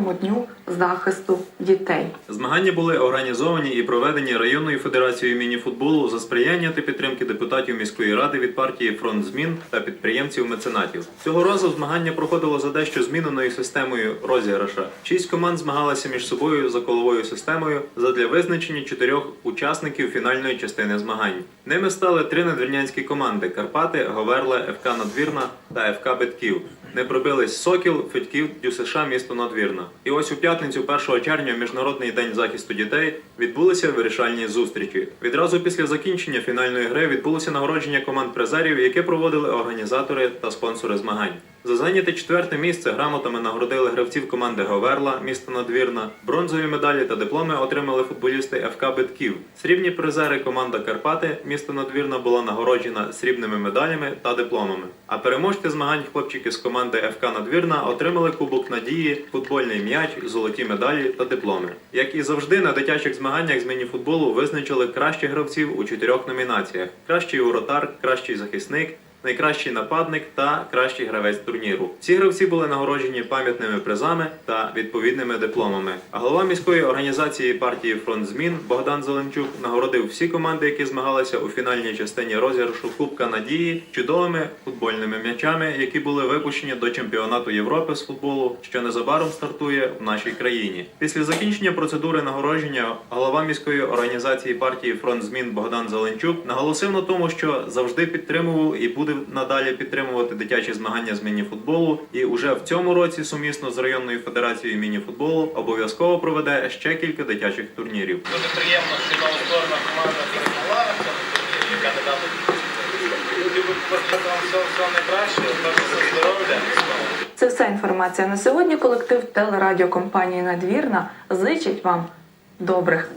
Міжнародному дню захисту дітей. Змагання були організовані і проведені районною федерацією мініфутболу за сприяння та підтримки депутатів міської ради від партії Фронт змін та підприємців-меценатів. Цього разу змагання проходило за дещо зміненою системою розіграша. Шість команд змагалися між собою за коловою системою задля визначення чотирьох учасників фінальної частини змагань. Ними стали три надвірнянські команди: Карпати, Говерла, ФК Надвірна та ФК Битків. Не пробились Сокіл, Федьків, ДЮСШ, місто Надвірна. І ось у п'ятницю, 1 червня, Міжнародний день захисту дітей, відбулися вирішальні зустрічі. Відразу після закінчення фінальної гри відбулося нагородження команд призерів, яке проводили організатори та спонсори змагань. За зайняте четверте місце грамотами нагородили гравців команди Говерла, місто Надвірна. Бронзові медалі та дипломи отримали футболісти ФК Битків. Срібні призери команда Карпати, місто Надвірна була нагороджена срібними медалями та дипломами. А переможці змагань хлопчики з команди ФК Надвірна отримали Кубок Надії, футбольний м'яч, золоті медалі та дипломи. Як і завжди, на дитячих змаганнях з мініфутболу визначили кращих гравців у чотирьох номінаціях: кращий воротар, кращий захисник. Найкращий нападник та кращий гравець турніру. Ці гравці були нагороджені пам'ятними призами та відповідними дипломами. А голова міської організації партії Фронт змін Богдан Зеленчук нагородив всі команди, які змагалися у фінальній частині розіграшу Кубка Надії чудовими футбольними м'ячами, які були випущені до чемпіонату Європи з футболу, що незабаром стартує в нашій країні. Після закінчення процедури нагородження голова міської організації партії Фронт змін Богдан Зеленчук наголосив на тому, що завжди підтримував і буде надалі підтримувати дитячі змагання з мініфутболу. І уже в цьому році сумісно з районною федерацією мініфутболу обов'язково проведе ще кілька дитячих турнірів. Дуже приємно, що новостворена команда перемогла цьому турнірі, яка не дала. Всього, все здоров'я. Це вся інформація на сьогодні. Колектив телерадіокомпанії Надвірна зичить вам добрих